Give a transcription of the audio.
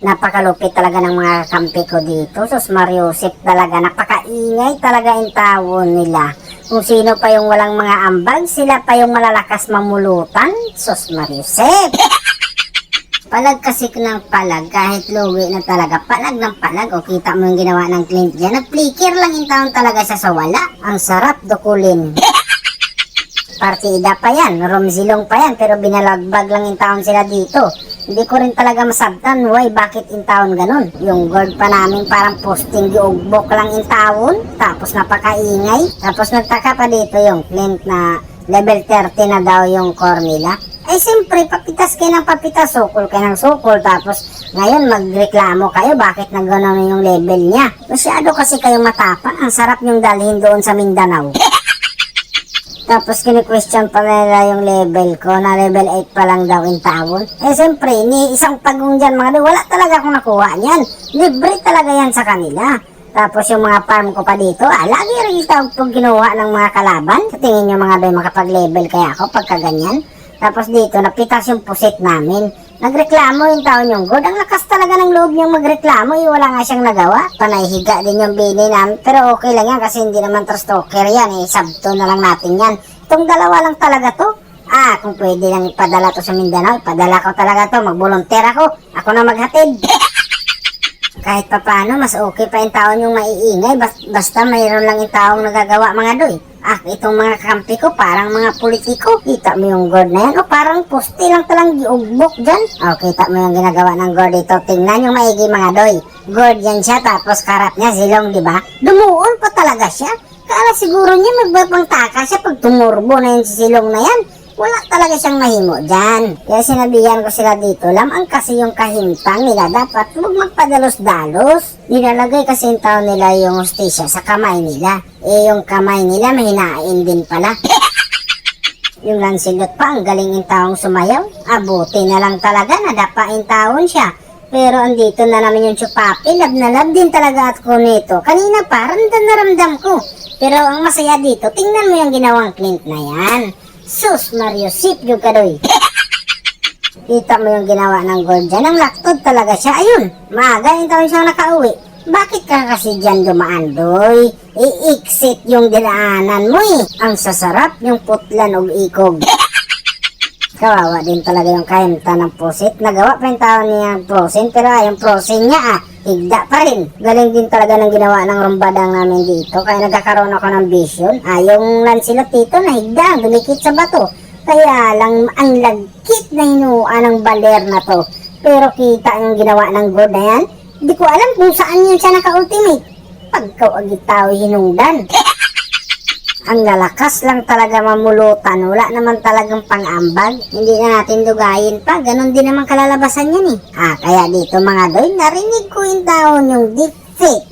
Napakalupit talaga ng mga kampi ko dito. Sus Mariusip talaga. Napakaingay talaga yung tawon nila. Kung sino pa yung walang mga ambag, sila pa yung malalakas mamulutan. Sus Mariusip. Palag kasi ng palag, kahit luwi na talaga, palag ng palag. O kita mo yung ginawa ng Clint dyan. Nag-flicker lang yung taon talaga siya sa wala. Ang sarap dukulin. Partida pa yan, romzilong pa yan, pero binalagbag lang yung taon sila dito. Hindi ko rin talaga masabtan, why, bakit in taon ganun? Yung guard pa namin parang posting giugbok lang in taon, tapos napakaingay. Tapos nagtaka pa dito yung Clint na level 30 na daw yung core nila. Ay siyempre, papitas kayo ng papitas, sukol kayo ng sukol, tapos ngayon magreklamo kayo, bakit na yung level niya? Masyado kasi kayo matapang, ang sarap yung dalhin doon sa Mindanao. Tapos kini-question pa nila yung level ko na level 8 pa lang daw in taon. Eh siyempre, ni isang pagong dyan mga doy, wala talaga akong nakuha niyan. Libre talaga yan sa kanila. Tapos yung mga farm ko pa dito, ah, lagi rin itawag pag kinuha ng mga kalaban. Sa tingin nyo mga doy, makapag-level kaya ako pagka ganyan. Tapos dito, napitas yung pusit namin. Nagreklamo yung taon yung good. Ang lakas talaga ng loob niyang magreklamo. Eh, wala nga siyang nagawa. Panayhiga din yung bini namin. Pero okay lang yan kasi hindi naman trust talker yan. Eh, sabto na lang natin yan. Itong dalawa lang talaga to. Ah, kung pwede lang ipadala to sa Mindanao, ipadala ko talaga to. Magbolonter ako. Ako na maghatid. Kahit pa paano, mas okay pa yung taon yung maiingay. Bas- basta mayroon lang yung taong nagagawa mga doy. Ah, itong mga kampi ko, parang mga politiko. Kita mo yung guard na yan. O parang poste lang talang giugbok dyan. O, kita mo yung ginagawa ng guard dito. Tingnan yung maigi mga doy. Guard yan siya, tapos karap niya silong, di ba? Dumuon pa talaga siya. Kala siguro niya magbabang taka siya pag tumurbo na yung si silong na yan. Wala talaga siyang mahimo dyan. Kaya sinabihan ko sila dito, lamang kasi yung kahintang nila dapat huwag magpadalos-dalos. Nilalagay kasi yung tao nila yung hostisya sa kamay nila. Eh yung kamay nila mahinain din pala. yung lansilot pa, ang galing yung taong sumayaw. Abuti na lang talaga, nadapain taon siya. Pero andito na naman yung chupapi, lab na lab din talaga at ko nito. Kanina pa, ramdam na ramdam ko. Pero ang masaya dito, tingnan mo yung ginawang Clint na yan. Sus, Mario, sip yung kadoy. Kita mo yung ginawa ng gold dyan. Ang laktod talaga siya. Ayun, maaga yung taon siyang nakauwi. Bakit ka kasi dyan dumaan, doy? I-exit yung dinaanan mo eh. Ang sasarap yung putlan o ikog. Kawawa din talaga yung kahimta ng pusit. Nagawa pa yung tao niya ng prosin, pero ah, yung prosin niya ah, higda pa rin. Galing din talaga ng ginawa ng rumbadang namin dito, kaya nagkakaroon ako ng vision. Ah, yung lansilot dito na higda, dumikit sa bato. Kaya lang, ang lagkit na hinuan ng baler na to. Pero kita yung ginawa ng god na yan, di ko alam kung saan yun siya naka-ultimate. Pagkawagit tao hinungdan. Ang lalakas lang talaga mamulutan. Wala naman talagang pang-ambag. Hindi na natin dugayin pa. Ganon din naman kalalabasan yan eh. Ah, kaya dito mga doy, narinig ko yung taon yung defeat.